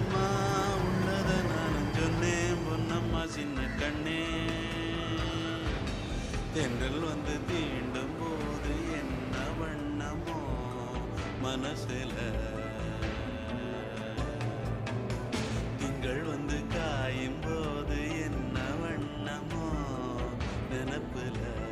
பொன்னம்மா உன்னத நான் சொன்னேன். பொன்னம்மா சின்ன கண்ணே. தென்றல் வந்து தீண்டும் போது என்ன வண்ணமோ மனசுல. திங்கள் வந்து காயும் போது என்ன வண்ணமோ நினப்புல.